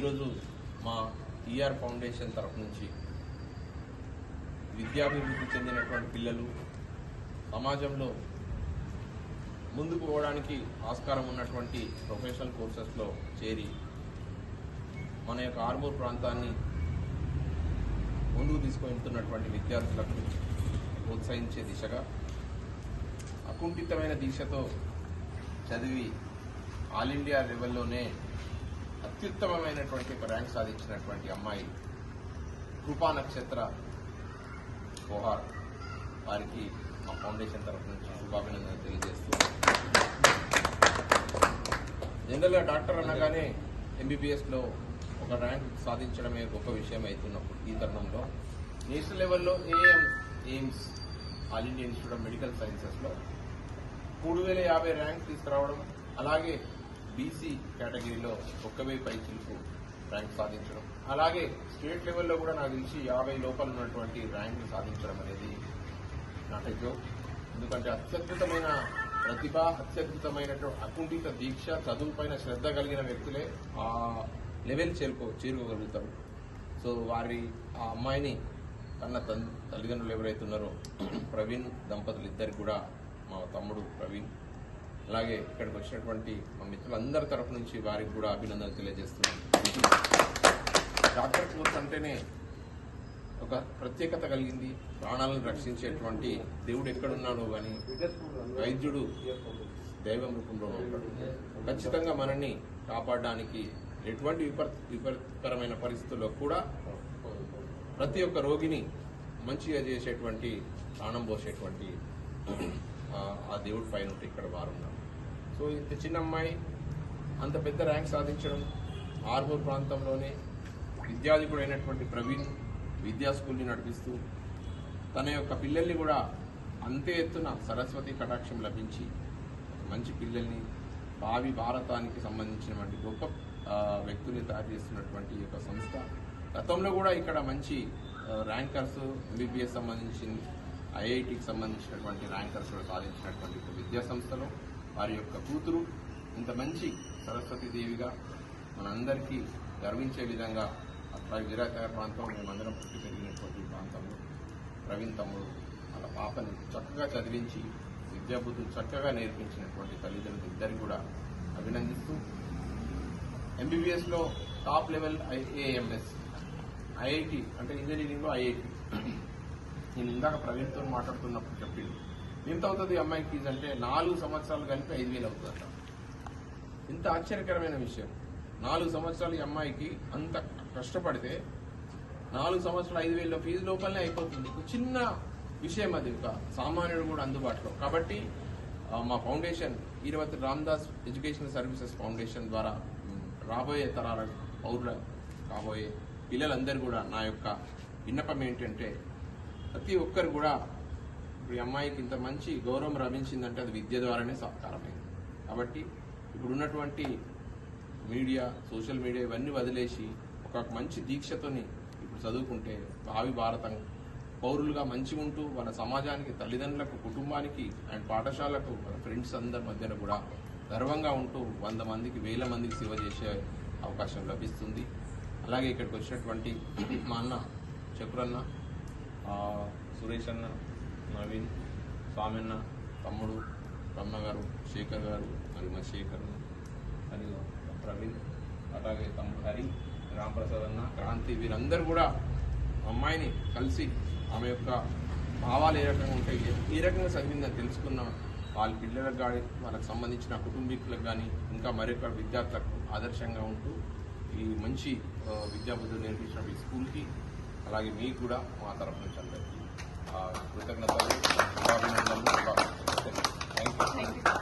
ఈరోజు మా ER foundation తరఫు నుంచి విద్యాభివృద్ధి చెందినటువంటి పిల్లలు సమాజంలో ముందుకు పోవడానికి ఆస్కారం ఉన్నటువంటి ప్రొఫెషనల్ కోర్సెస్లో చేరి మన యొక్క ఆర్మూర్ ప్రాంతాన్ని ముందుకు తీసుకువెళ్తున్నటువంటి విద్యార్థులకు ప్రోత్సహించే దిశగా అకుంఠితమైన దీక్షతో చదివి ఆల్ ఇండియా లెవెల్లోనే అత్యుత్తమమైనటువంటి ఒక ర్యాంక్ సాధించినటువంటి అమ్మాయి కృపా నక్షత్ర కోహార్ వారికి మా ఫౌండేషన్ తరఫు నుంచి శుభాభినందనలు తెలియజేస్తూ జనరల్గా డాక్టర్ అనగానే ఎంబీబీఎస్లో ఒక ర్యాంక్ సాధించడమే గొప్ప విషయం అవుతున్నప్పుడు ఈ తరుణంలో నేషనల్ లెవెల్లో AM AIIMS all India institute of medical సైన్సెస్లో మూడు వేల యాభై ర్యాంక్ తీసుకురావడం అలాగే బీసీ కేటగిరీలో ఒక్క వెయ్యి పైచిలకు ర్యాంక్ సాధించడం. అలాగే స్టేట్ లెవెల్లో కూడా నాకు తెలిసి యాభై లోపల ఉన్నటువంటి ర్యాంకులు సాధించడం అనేది నాట్ ఎందుకంటే అత్యద్భుతమైన ప్రతిభ అత్యద్భుతమైనటువంటి అకుంఠిత దీక్ష చదువుపైన శ్రద్ధ కలిగిన వ్యక్తులే ఆ లెవెల్ చేరుకో చేరుకోగలుగుతారు. సో వారి ఆ అమ్మాయిని కన్న తల్లిదండ్రులు ఎవరైతే ఉన్నారో ప్రవీణ్ దంపతులు ఇద్దరికి కూడా మా తమ్ముడు ప్రవీణ్ అలాగే ఇక్కడికి వచ్చినటువంటి మా మిత్రులందరి తరఫు నుంచి వారికి కూడా అభినందనలు తెలియజేస్తున్నాను డాక్టర్ కోర్స్ అంటేనే ఒక ప్రత్యేకత కలిగింది. ప్రాణాలను రక్షించేటువంటి దేవుడు ఎక్కడున్నాడో కానీ వైద్యుడు దైవం రూపంలో ఉంటాడు. ఖచ్చితంగా మనల్ని కాపాడడానికి ఎటువంటి విపర్ విపరీతకరమైన పరిస్థితుల్లో కూడా ప్రతి ఒక్క రోగిని మంచిగా చేసేటువంటి ప్రాణం పోసేటువంటి ఆ, దేవుడి పైన ఉంటే ఇక్కడ వారు ఉన్నారు. సో ఇంత చిన్న అమ్మాయి అంత పెద్ద ర్యాంక్ సాధించడం ఆర్మూర్ ప్రాంతంలోనే విద్యాధికుడైనటువంటి ప్రవీణ్ విద్యా స్కూల్ని నడిపిస్తూ తన యొక్క పిల్లల్ని కూడా అంతే ఎత్తున సరస్వతి కటాక్షం లభించి మంచి పిల్లల్ని భావి భారతానికి సంబంధించినటువంటి గొప్ప వ్యక్తుల్ని తయారు చేస్తున్నటువంటి యొక్క సంస్థ. గతంలో కూడా ఇక్కడ మంచి ర్యాంకర్స్ ఎంబీబీఎస్ సంబంధించి ఐఐటికి సంబంధించినటువంటి ర్యాంకర్స్ కూడా సాధించినటువంటి విద్యా సంస్థలో. వారి యొక్క కూతురు ఇంత మంచి సరస్వతి దేవిగా మనందరికీ గర్వించే విధంగా అట్లా విరాటనగర్ ప్రాంతం మేమందరం పుట్టి పెరిగినటువంటి ప్రాంతంలో ప్రవీణ్ తమ్ముడు వాళ్ళ పాపని చక్కగా చదివించి విద్యాబుద్ధులు చక్కగా నేర్పించినటువంటి తల్లిదండ్రులు ఇద్దరు కూడా అభినందిస్తూ ఎంబీబీఎస్లో టాప్ లెవెల్ ఐఏఎంఎస్ ఐఐటి అంటే ఇంజనీరింగ్లో ఐఐటి. నేను ఇందాక ప్రవీణ్తో మాట్లాడుతున్నప్పుడు చెప్పిండు ఎంత అవుతుంది అమ్మాయి ఫీజు అంటే నాలుగు సంవత్సరాలు కలిపి ఐదు వేలు అవుతుందట ఇంత ఆశ్చర్యకరమైన విషయం. నాలుగు సంవత్సరాలు ఈ అమ్మాయికి అంత కష్టపడితే నాలుగు సంవత్సరాలు ఐదు వేల ఫీజు లోపలనే అయిపోతుంది. ఒక చిన్న విషయం అది ఒక సామాన్యుడు కూడా అందుబాటులో. కాబట్టి మా foundation Eeravathi Ramdas educational services foundation ద్వారా రాబోయే తరాల పౌరుల కాబోయే పిల్లలందరూ కూడా నా యొక్క విన్నపం ఏంటంటే ప్రతి ఒక్కరు కూడా ఇప్పుడు ఈ అమ్మాయికి ఇంత మంచి గౌరవం లభించిందంటే అది విద్య ద్వారానే సాకారమైంది. కాబట్టి ఇప్పుడు ఉన్నటువంటి మీడియా సోషల్ మీడియా ఇవన్నీ వదిలేసి ఒక మంచి దీక్షతోని ఇప్పుడు చదువుకుంటే భావి భారతం పౌరులుగా మంచిగా ఉంటూ వాళ్ళ సమాజానికి తల్లిదండ్రులకు కుటుంబానికి అండ్ పాఠశాలకు ఫ్రెండ్స్ అందరి మధ్యన కూడా గర్వంగా ఉంటూ వంద మందికి వేల మందికి సేవ చేసే అవకాశం లభిస్తుంది. అలాగే ఇక్కడికి వచ్చినటువంటి మా అన్న చక్రన్న సురేష్ అన్న నవీన్ స్వామిన్న తమ్ముడు రమణ గారు శేఖర్ గారు మరియు మా శేఖర్ మరియు ప్రవీణ్ అలాగే తమ్ముడు హరి రాంప్రసాద్ అన్న క్రాంతి వీరందరూ కూడా అమ్మాయిని కలిసి ఆమె యొక్క భావాలు ఏ రకంగా ఉంటాయి ఏ రకంగా చదివిందని తెలుసుకున్న వాళ్ళ పిల్లలకు కానీ వాళ్ళకి సంబంధించిన కుటుంబీకులకు కానీ ఇంకా మరొక విద్యార్థులకు ఆదర్శంగా ఉంటూ ఈ మంచి విద్యాబుద్ధులు నేర్పించిన ఈ స్కూల్కి అలాగే మీకు కూడా మా తరఫు నుంచి అందరికీ కృతజ్ఞతలు శుభాభినందనలు థ్యాంక్ యూ